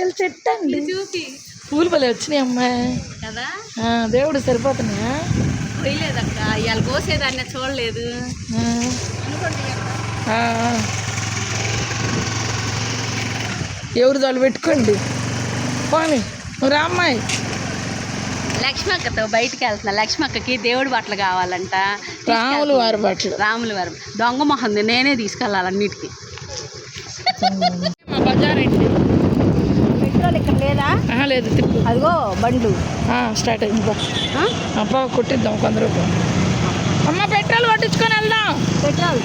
వీళ్ళు చెట్టు అండి చూపి పూలు పల్లె వచ్చినాయి అమ్మాయి కదా? దేవుడు సరిపోతున్నాయా? పోయలేదక్క. ఇవాళ కోసేదాన్ని చూడలేదు. ఎవరు దాళ్ళు పెట్టుకోండి. పోనీ నువ్వు అమ్మాయి. లక్ష్మక్కతో బయటికి వెళ్తున్నా. లక్ష్మక్కకి దేవుడి బట్టలు కావాలంట. రాములు వారి బట్టలు. రాముల వారు దొంగ మొహంది. నేనే తీసుకెళ్ళాలి అన్నిటికీ. మా బజార్ అండి పెట్రోల్ ఇక్కడ లేదా? లేదు తిప్పు. అదిగో బండ్లు. స్టార్ట్ అయింది. అబ్బా కొట్టిద్దాం కొంద రూపాయలు. అమ్మ పెట్రోల్ కొట్టించుకొని వెళ్దాం. పెట్రోల్.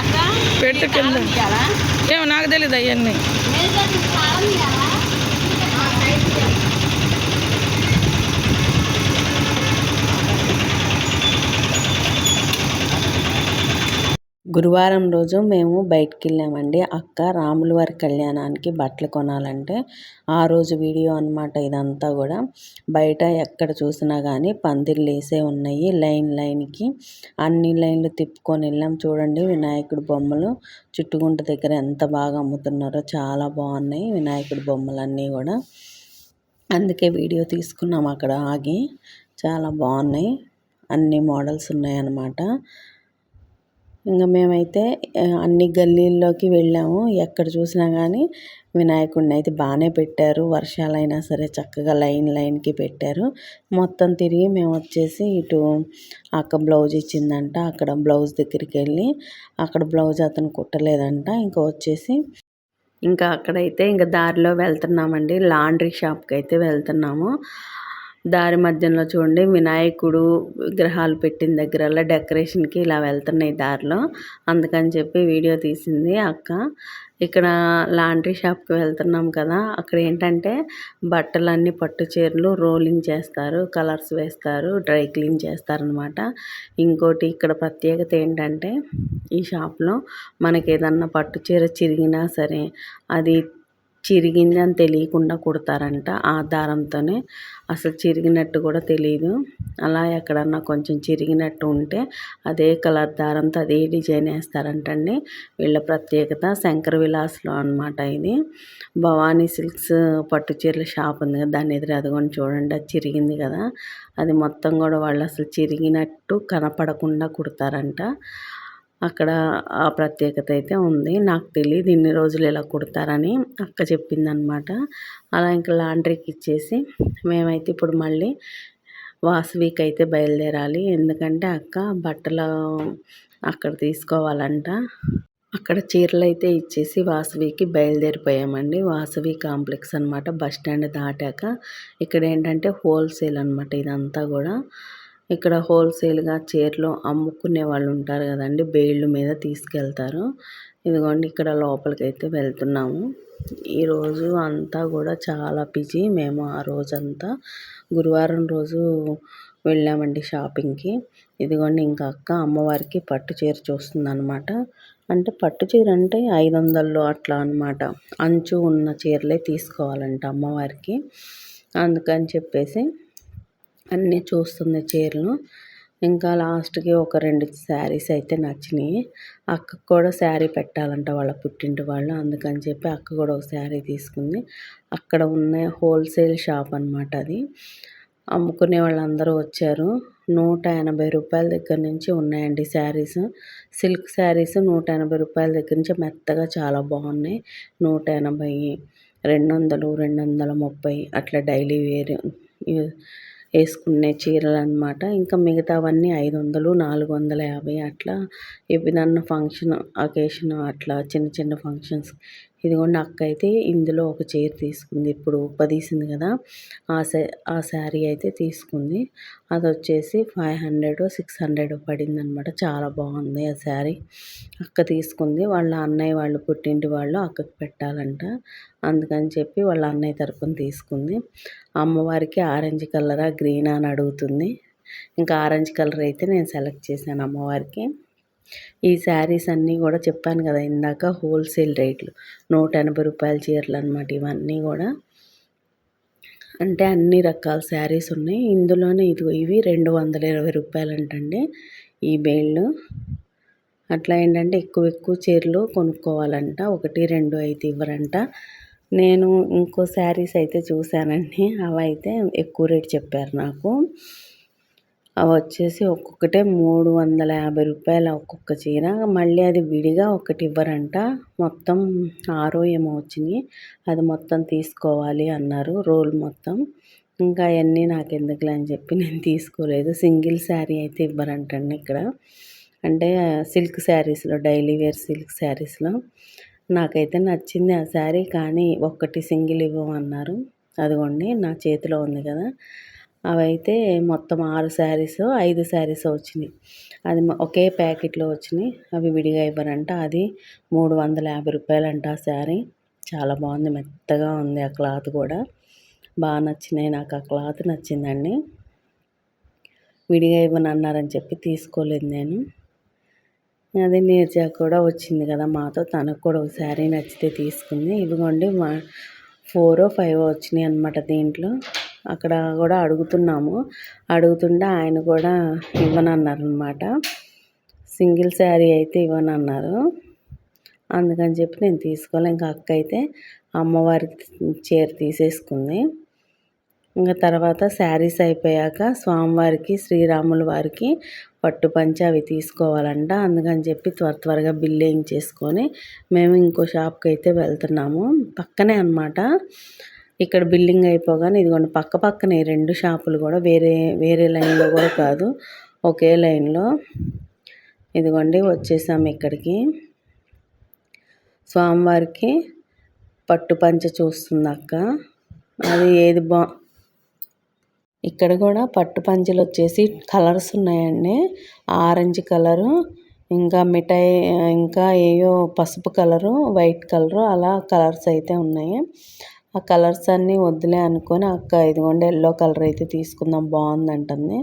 అక్క పెట్టు కింద. ఏమో నాకు తెలియదు అవన్నీ. గురువారం రోజు మేము బయటికి వెళ్ళామండి అక్క రాముల వారి కళ్యాణానికి బట్టలు కొనాలంటే ఆ రోజు వీడియో అన్నమాట ఇదంతా కూడా. బయట ఎక్కడ చూసినా కానీ పందిర్లు వేసే ఉన్నాయి. లైన్ లైన్కి అన్ని లైన్లు తిప్పుకొని వెళ్ళాం. చూడండి వినాయకుడి బొమ్మలు. చుట్టుగుంట దగ్గర ఎంత బాగా అమ్ముతున్నారో చాలా బాగున్నాయి వినాయకుడి బొమ్మలు అన్నీ కూడా. అందుకే వీడియో తీసుకున్నాం అక్కడ ఆగి. చాలా బాగున్నాయి. అన్ని మోడల్స్ ఉన్నాయన్నమాట. ఇంకా మేమైతే అన్ని గల్లీల్లోకి వెళ్ళాము. ఎక్కడ చూసినా కానీ వినాయకుడిని అయితే బాగానే పెట్టారు. వర్షాలైనా సరే చక్కగా లైన్ లైన్కి పెట్టారు. మొత్తం తిరిగి మేము వచ్చేసి ఇటు అక్క బ్లౌజ్ ఇచ్చిందంట. అక్కడ బ్లౌజ్ దగ్గరికి వెళ్ళి అక్కడ బ్లౌజ్ అతను కుట్టలేదంట. ఇంకా వచ్చేసి ఇంకా అక్కడైతే ఇంకా దారిలో వెళ్తున్నామండి. లాండ్రీ షాప్కి అయితే వెళ్తున్నాము. దారి మధ్యలో చూడండి వినాయకుడు విగ్రహాలు పెట్టిన దగ్గరలో డెకరేషన్కి ఇలా వెళ్తున్నాయి దారిలో. అందుకని చెప్పి వీడియో తీసింది అక్క. ఇక్కడ లాండ్రీ షాప్కి వెళ్తున్నాం కదా అక్కడ ఏంటంటే బట్టలన్నీ పట్టు చీరలు రోలింగ్ చేస్తారు కలర్స్ వేస్తారు డ్రై క్లీన్ చేస్తారనమాట. ఇంకోటి ఇక్కడ ప్రత్యేకత ఏంటంటే ఈ షాప్లో మనకి ఏదన్నా పట్టు చీర చిరిగినా సరే అది చిరిగింది అని తెలియకుండా కుడతారంట ఆ దారంతోనే. అసలు చిరిగినట్టు కూడా తెలియదు అలా ఎక్కడన్నా కొంచెం చిరిగినట్టు ఉంటే అదే కలర్ దారంతో అదే డిజైన్ వేస్తారంటండి. వీళ్ళ ప్రత్యేకత శంకర విలాస్లో అనమాట ఇది. భవానీ సిల్క్స్ పట్టు చీరల షాప్ ఉంది కదా దాని ఎదురు అదిగోండి చూడండి అది చిరిగింది కదా. అది మొత్తం కూడా వాళ్ళు అసలు చిరిగినట్టు కనపడకుండా కుడతారంట. అక్కడ ఆ ప్రత్యేకత అయితే ఉంది. నాకు తెలియదు ఇన్ని రోజులు ఇలా కుడతారని అక్క చెప్పిందనమాట అలా ఇంకా లాండ్రీకి ఇచ్చేసి మేమైతే ఇప్పుడు మళ్ళీ వాసవికి అయితే బయలుదేరాలి. ఎందుకంటే అక్క బట్టలు అక్కడ తీసుకోవాలంట. అక్కడ చీరలు అయితే ఇచ్చేసి వాసవికి బయలుదేరిపోయామండి. వాసవి కాంప్లెక్స్ అనమాట బస్ స్టాండ్ దాటాక ఇక్కడ ఏంటంటే హోల్సేల్ అనమాట ఇదంతా కూడా. ఇక్కడ హోల్సేల్గా చీరలు అమ్ముకునే వాళ్ళు ఉంటారు కదండి బేళ్ళు మీద తీసుకెళ్తారు. ఇదిగోండి ఇక్కడ లోపలికి అయితే వెళ్తున్నాము ఈరోజు అంతా కూడా చాలా బిజీ. మేము ఆ రోజంతా గురువారం రోజు వెళ్ళామండి షాపింగ్కి. ఇదిగోండి ఇంకా అక్క అమ్మవారికి పట్టు చీర చూస్తుందనమాట అంటే పట్టు చీర అంటే ఐదు వందల్లో అట్లా అనమాట అంచు ఉన్న చీరలే తీసుకోవాలంట అమ్మవారికి. అందుకని చెప్పేసి అన్నీ చూస్తుంది చీరలు. ఇంకా లాస్ట్కి ఒక రెండు శారీస్ అయితే నచ్చినాయి. అక్కకు కూడా శారీ పెట్టాలంట వాళ్ళ పుట్టింటి వాళ్ళు. అందుకని చెప్పి అక్క కూడా ఒక శారీ తీసుకుంది. అక్కడ ఉన్న హోల్సేల్ షాప్ అనమాట అది. అమ్ముకునే వాళ్ళందరూ వచ్చారు. నూట ఎనభై రూపాయల దగ్గర నుంచి ఉన్నాయండి శారీస్. సిల్క్ శారీస్ నూట ఎనభై రూపాయల దగ్గర నుంచి మెత్తగా చాలా బాగున్నాయి. నూట ఎనభై రెండు వందలు రెండు వందల ముప్పై అట్లా డైలీ వేర్. వేసుకునే చీరలు అనమాట ఇంకా మిగతావన్నీ ఐదు వందలు నాలుగు వందల యాభై అట్లా. ఏదన్నా ఫంక్షన్ అకేషన్ అట్లా చిన్న చిన్న ఫంక్షన్స్ ఇదిగోండి అక్క అయితే ఇందులో ఒక చీర తీసుకుంది. ఇప్పుడు పదిసింది కదా ఆ సా ఆ శారీ అయితే తీసుకుంది. అది వచ్చేసి ఫైవ్ హండ్రెడ్ సిక్స్ హండ్రెడ్ పడింది అనమాట చాలా బాగుంది ఆ శారీ. అక్క తీసుకుంది. వాళ్ళ అన్నయ్య వాళ్ళు పుట్టింటి వాళ్ళు అక్కకు పెట్టాలంట. అందుకని చెప్పి వాళ్ళ అన్నయ్య తరపున తీసుకుంది. అమ్మవారికి ఆరెంజ్ కలరా గ్రీనా అని అడుగుతుంది. ఇంకా ఆరెంజ్ కలర్ అయితే నేను సెలెక్ట్ చేశాను అమ్మవారికి. ఈ శారీస్ అన్నీ కూడా చెప్పాను కదా ఇందాక హోల్సేల్ రేట్లు. నూట ఎనభై రూపాయల చీరలు అనమాట ఇవన్నీ కూడా. అంటే అన్ని రకాల శారీస్ ఉన్నాయి. ఇందులోనే ఇదిగో ఇవి రెండు వందల ఇరవై రూపాయలు అంటండి ఈ బేళ్ళు. అట్లా ఏంటంటే ఎక్కువ ఎక్కువ చీరలు కొనుక్కోవాలంట. ఒకటి రెండు అయితే ఇవ్వరంట. నేను ఇంకో శారీస్ అయితే చూశానండి. అవి అయితే ఎక్కువ రేట్ చెప్పారు నాకు. అవి వచ్చేసి ఒక్కొక్కటే మూడు వందల యాభై రూపాయలు ఒక్కొక్క చీర. మళ్ళీ అది విడిగా ఒకటి ఇవ్వరంట. మొత్తం ఆరో ఏమో వచ్చినాయి. అది మొత్తం తీసుకోవాలి అన్నారు రోల్ మొత్తం. ఇంకా అవన్నీ నాకు ఎందుకులే అని చెప్పి నేను తీసుకోలేదు. సింగిల్ శారీ అయితే ఇవ్వరంటండి ఇక్కడ. అంటే సిల్క్ శారీస్లో డైలీ వేర్ సిల్క్ శారీస్లో. నాకైతే నచ్చింది ఆ శారీ కానీ ఒక్కటి సింగిల్ ఇవ్వమన్నారు. అదిగోండి నా చేతిలో ఉంది కదా. అవైతే మొత్తం ఆరు శారీస్ ఐదు శారీస్ వచ్చినాయి. అది ఒకే ప్యాకెట్లో వచ్చినాయి. అవి విడిగా ఇవ్వరంట అది మూడు వందల యాభై రూపాయలంట ఆ శారీ. చాలా బాగుంది. మెత్తగా ఉంది ఆ క్లాత్ కూడా. బాగా నచ్చినాయి నాకు. ఆ క్లాత్ నచ్చిందండి. విడిగా ఇవ్వను అన్నారని చెప్పి తీసుకోలేదు నేను. అది నీర్జా కూడా వచ్చింది కదా మాతో. తనకు కూడా ఒక శారీ నచ్చితే తీసుకుంది. ఇదిగోండి మా ఫోర్ ఫైవ్ వచ్చినాయి అనమాట దీంట్లో. అక్కడ కూడా అడుగుతున్నాము. అడుగుతుంటే ఆయన కూడా ఇవ్వనన్నారు అనమాట సింగిల్ శారీ అయితే ఇవ్వనన్నారు. అందుకని చెప్పి నేను తీసుకోవాలి ఇంకా అక్క అయితే అమ్మవారికి చీర తీసేసుకుంది. ఇంకా తర్వాత శారీస్ అయిపోయాక స్వామివారికి శ్రీరాముల వారికి పట్టు పంచ అవి తీసుకోవాలంట. అందుకని చెప్పి త్వర త్వరగా బిల్ చేసుకొని మేము ఇంకో షాప్కి అయితే వెళ్తున్నాము. పక్కనే అనమాట ఇక్కడ బిల్డింగ్ అయిపోగానే ఇదిగోండి పక్క పక్కనే రెండు షాపులు కూడా వేరే వేరే లైన్లో కూడా కాదు. ఒకే లైన్లో ఇదిగోండి వచ్చేసాము ఇక్కడికి. స్వామివారికి పట్టు పంచ చూస్తుంది అక్క. అది ఏది బా ఇక్కడ కూడా పట్టు పంచలు వచ్చేసి కలర్స్ ఉన్నాయండి. ఆరెంజ్ కలరు ఇంకా మిఠాయి ఇంకా ఏయో పసుపు కలరు వైట్ కలరు అలా కలర్స్ అయితే ఉన్నాయి. ఆ కలర్స్ అన్నీ వద్దులే అనుకొని అక్క ఇదిగోండి ఎల్లో కలర్ అయితే తీసుకుందాం బాగుందంటుంది.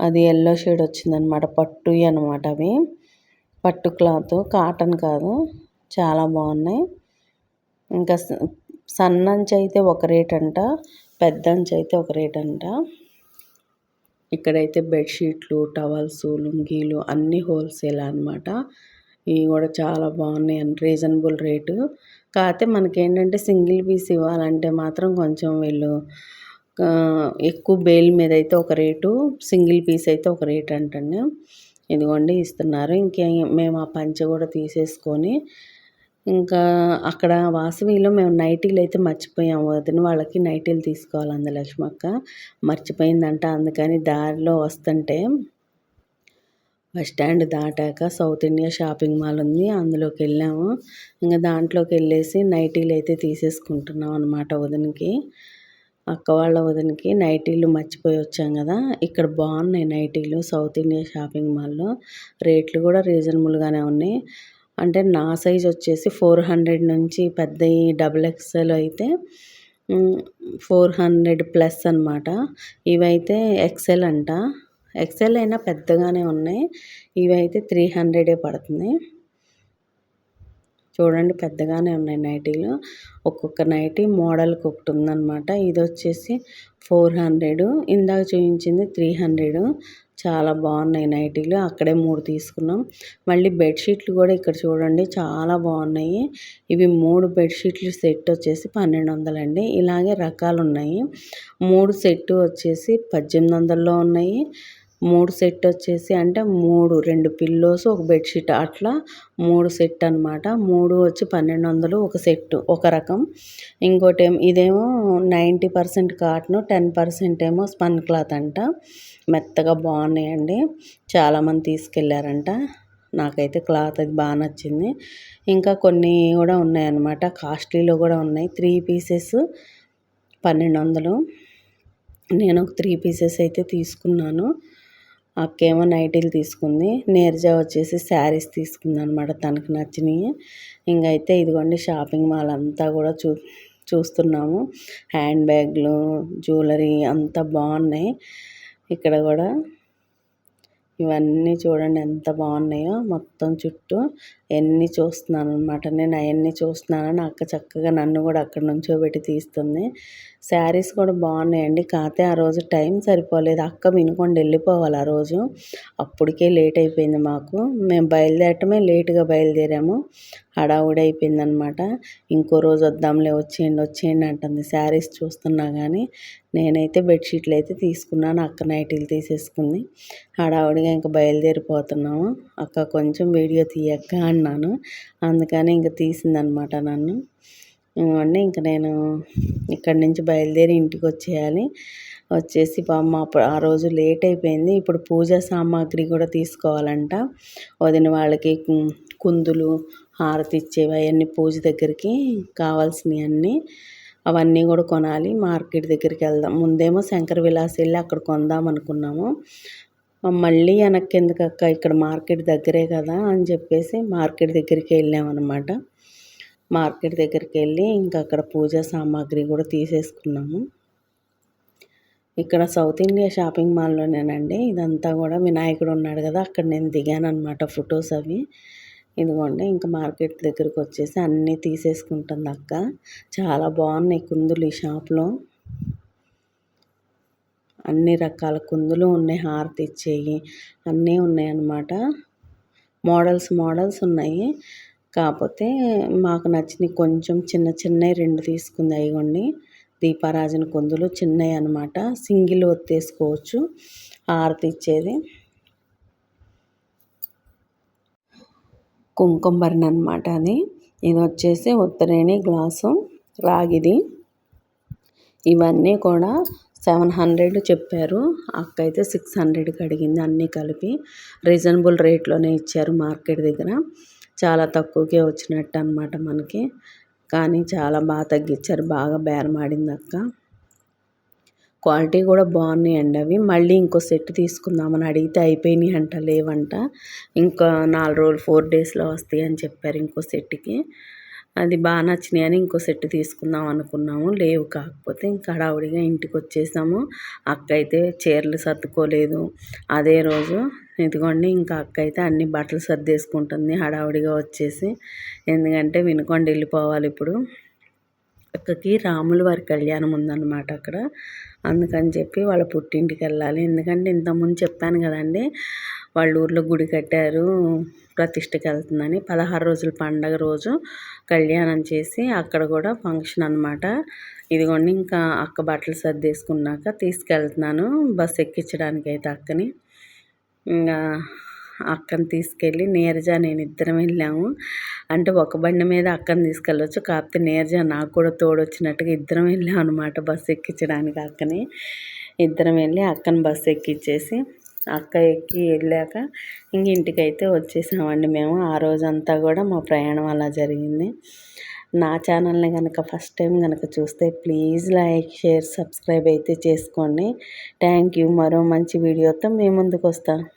అది ఎల్లో షేడ్ వచ్చిందనమాట పట్టు అనమాట అవి. పట్టు క్లాత్ కాటన్ కాదు చాలా బాగున్నాయి. ఇంకా సన్నంచి అయితే ఒక రేట్ అంట పెద్ద అంచు అయితే ఒక రేట్ అంట. ఇక్కడైతే బెడ్షీట్లు టవల్స్ లుంగీలు అన్నీ హోల్సేల్ అనమాట. ఇవి కూడా చాలా బాగున్నాయి అండ్ రీజనబుల్ రేటు. కాకపోతే మనకేంటంటే సింగిల్ పీస్ ఇవ్వాలంటే మాత్రం కొంచెం వీళ్ళు ఎక్కువ బేల్ మీద అయితే ఒక రేటు సింగిల్ పీస్ అయితే ఒక రేట్ అంటండి. ఇదిగోండి ఇస్తున్నారు. ఇంకే మేము ఆ పంచ కూడా తీసేసుకొని ఇంకా అక్కడ వాసవిలో మేము నైటీలు అయితే మర్చిపోయాం. వదిన వాళ్ళకి నైటీలు తీసుకోవాలి అంది లక్ష్మక్క. మర్చిపోయిందంట. అందుకని దారిలో వస్తుంటే బస్ స్టాండ్ దాటాక సౌత్ ఇండియా షాపింగ్ మాల్ ఉంది. అందులోకి వెళ్ళాము. ఇంకా దాంట్లోకి వెళ్ళేసి నైటీలు అయితే తీసేసుకుంటున్నాం అనమాట వదినకి. అక్క వాళ్ళ వదినకి నైటీలు మర్చిపోయి వచ్చాం కదా. ఇక్కడ బాగున్నాయి నైటీలు సౌత్ ఇండియా షాపింగ్ మాల్లో. రేట్లు కూడా రీజనబుల్గానే ఉన్నాయి. అంటే నా సైజ్ వచ్చేసి ఫోర్ హండ్రెడ్ నుంచి పెద్ద డబుల్ ఎక్స్ఎల్ అయితే ఫోర్ హండ్రెడ్ ప్లస్ అనమాట ఇవైతే ఎక్సెల్ అంట. ఎక్సెల్ అయినా పెద్దగానే ఉన్నాయి. ఇవైతే త్రీ హండ్రెడే పడుతుంది. చూడండి పెద్దగానే ఉన్నాయి నైటీలు. ఒక్కొక్క నైటీ మోడల్కి ఒకటి ఉందన్నమాట. ఇది వచ్చేసి ఫోర్ హండ్రెడ్ ఇందాక చూపించింది త్రీ హండ్రెడ్ చాలా బాగున్నాయి నైటీలు. అక్కడే మూడు తీసుకున్నాం. మళ్ళీ బెడ్షీట్లు కూడా ఇక్కడ చూడండి చాలా బాగున్నాయి. ఇవి మూడు బెడ్షీట్లు సెట్ వచ్చేసి పన్నెండు వందలండి. ఇలాగే రకాలు ఉన్నాయి మూడు సెట్ వచ్చేసి పద్దెనిమిది వందల్లో ఉన్నాయి. మూడు సెట్ వచ్చేసి అంటే మూడు రెండు పిల్లోస్ ఒక బెడ్షీట్ అట్లా మూడు సెట్ అనమాట మూడు వచ్చి పన్నెండు వందలు ఒక సెట్ ఒక రకం. ఇంకోటి ఏమో ఇదేమో ninety percent cotton ten percent ఏమో స్పన్ క్లాత్ అంట. మెత్తగా బాగున్నాయండి. చాలామంది తీసుకెళ్ళారంట నాకైతే క్లాత్ అది బాగా నచ్చింది. ఇంకా కొన్ని కూడా ఉన్నాయన్నమాట. కాస్ట్లీలో కూడా ఉన్నాయి. త్రీ పీసెస్ పన్నెండు వందలు నేను ఒక త్రీ పీసెస్ అయితే తీసుకున్నాను. అక్కేమో నైటీలు తీసుకుంది. నీరజ వచ్చేసి శారీస్ తీసుకుంది అనమాట తనకు నచ్చినవి. ఇంకైతే ఇదిగోండి షాపింగ్ మాల్ అంతా కూడా చూ చూస్తున్నాము. హ్యాండ్ బ్యాగ్లు జ్యువెలరీ అంతా బాగున్నాయి. ఇక్కడ కూడా ఇవన్నీ చూడండి ఎంత బాగున్నాయో. మొత్తం చుట్టూ ఎన్ని చూస్తున్నాను అనమాట నేను అవన్నీ చూస్తున్నానని అక్క చక్కగా నన్ను కూడా అక్కడ నుంచోబెట్టి తీస్తుంది. శారీస్ కూడా బాగున్నాయండి. కాకపోతే ఆ రోజు టైం సరిపోలేదు. అక్క వినుకొని వెళ్ళిపోవాలి ఆ రోజు. అప్పటికే లేట్ అయిపోయింది మాకు. మేము బయలుదేరటమే లేటుగా బయలుదేరాము. హడావుడి అయిపోయింది అనమాట ఇంకో రోజు వద్దాంలే వచ్చేయండి వచ్చేయండి అంటుంది. శారీస్ చూస్తున్నా కానీ నేనైతే బెడ్షీట్లు అయితే తీసుకున్నాను. అక్క నైటీలు తీసేసుకుంది. హడావుడిగా ఇంకా బయలుదేరిపోతున్నాము. అక్క కొంచెం వీడియో తీయక్క అన్నాను. అందుకని ఇంక తీసిందనమాట నన్ను. అంటే ఇంక నేను ఇక్కడి నుంచి బయలుదేరి ఇంటికి వచ్చేయాలి. వచ్చేసి మా ఆ రోజు లేట్ అయిపోయింది. ఇప్పుడు పూజా సామాగ్రి కూడా తీసుకోవాలంట. వదిన వాళ్ళకి కుందులు హారతి ఇచ్చేవి అవన్నీ పూజ దగ్గరికి కావాల్సినవి అన్నీ అవన్నీ కూడా కొనాలి. మార్కెట్ దగ్గరికి వెళ్దాం. ముందేమో శంకర విలాస్ వెళ్ళి అక్కడ కొందాం అనుకున్నాము. మళ్ళీ వెనక్కి ఎందుకు అక్క ఇక్కడ మార్కెట్ దగ్గరే కదా అని చెప్పేసి మార్కెట్ దగ్గరికి వెళ్ళామన్నమాట. మార్కెట్ దగ్గరికి వెళ్ళి ఇంకా అక్కడ పూజా సామాగ్రి కూడా తీసేసుకున్నాము. ఇక్కడ సౌత్ ఇండియా షాపింగ్ మాల్లోనేనండి. ఇదంతా కూడా వినాయకుడు ఉన్నాడు కదా అక్కడ నేను దిగాను అనమాట ఫొటోస్ అవి. ఇదిగోండి ఇంకా మార్కెట్ దగ్గరకు వచ్చేసి అన్నీ తీసేసుకుంటుంది అక్క. చాలా బాగున్నాయి కుందులు ఈ షాప్లో. అన్ని రకాల కుందులు ఉన్నాయి హారతి ఇచ్చేవి అన్నీ ఉన్నాయి అన్నమాట. మోడల్స్ మోడల్స్ ఉన్నాయి. కాకపోతే మాకు నచ్చినవి కొంచెం చిన్న చిన్నవి రెండు తీసుకుంది అయ్యండి దీపారాజన కుందులు చిన్నవి అనమాట సింగిల్ ఒత్తేసుకోవచ్చు హారతి ఇచ్చేది. కుంకుమ అనమాట అది. ఇది వచ్చేసి ఉత్తరేణి గ్లాసు రాగిది. ఇవన్నీ కూడా సెవెన్ హండ్రెడ్ చెప్పారు. అక్క అయితే సిక్స్ హండ్రెడ్కి అడిగింది అన్నీ కలిపి. రీజనబుల్ రేట్లోనే ఇచ్చారు మార్కెట్ దగ్గర. చాలా తక్కువకే వచ్చినట్టు అనమాట మనకి. కానీ చాలా బాగా తగ్గించారు. బాగా బేరమాడింది అక్క. క్వాలిటీ కూడా బాగున్నాయండి అవి. మళ్ళీ ఇంకో సెట్ తీసుకుందామని అడిగితే అయిపోయినాయి అంట లేవంట. ఇంకా నాలుగు రోజులు ఫోర్ డేస్లో వస్తాయి అని చెప్పారు ఇంకో సెట్కి. అది బాగా నచ్చినాయి అని ఇంకో సెట్ తీసుకుందాం అనుకున్నాము. లేవు కాకపోతే ఇంకా హడావుడిగా ఇంటికి వచ్చేసాము. అక్క అయితే చీరలు సర్దుకోలేదు. అదే రోజు ఇదిగోండి ఇంకా అక్క అయితే అన్ని బట్టలు సర్దేసుకుంటుంది. హడావుడిగా వచ్చేసి ఎందుకంటే వినుకొండ వెళ్ళిపోవాలి ఇప్పుడు. అక్కకి రాముల వారి కళ్యాణం ఉందన్నమాట అక్కడ. అందుకని చెప్పి వాళ్ళ పుట్టింటికి వెళ్ళాలి. ఎందుకంటే ఇంతకుముందు చెప్పాను కదండి వాళ్ళ ఊర్లో గుడి కట్టారు ప్రతిష్టకి వెళ్తుందని పదహారు రోజుల పండగ రోజు కళ్యాణం చేసి అక్కడ కూడా ఫంక్షన్ అనమాట ఇదిగోండి ఇంకా అక్క బట్టలు సర్దేసుకున్నాక తీసుకెళ్తున్నాను. బస్ ఎక్కించడానికి అయితే అక్కని. ఇంకా అక్కని తీసుకెళ్ళి నీరజ నేను ఇద్దరం వెళ్ళాము. అంటే ఒక బండి మీద అక్కని తీసుకెళ్ళొచ్చు. కాకపోతే నీరజ నాకు కూడా తోడు వచ్చినట్టుగా ఇద్దరం వెళ్ళాం అనమాట బస్సు ఎక్కించడానికి అక్కని. ఇద్దరం వెళ్ళి అక్కని బస్సు ఎక్కించేసి అక్క ఎక్కి వెళ్ళాక ఇంక ఇంటికైతే వచ్చేసామండి మేము. ఆ రోజంతా కూడా మా ప్రయాణం అలా జరిగింది. నా ఛానల్ని కనుక ఫస్ట్ టైం కనుక చూస్తే ప్లీజ్ లైక్ షేర్ సబ్స్క్రైబ్ అయితే చేసుకోండి. Thank you. మరో మంచి వీడియోతో మీ ముందుకు వస్తాను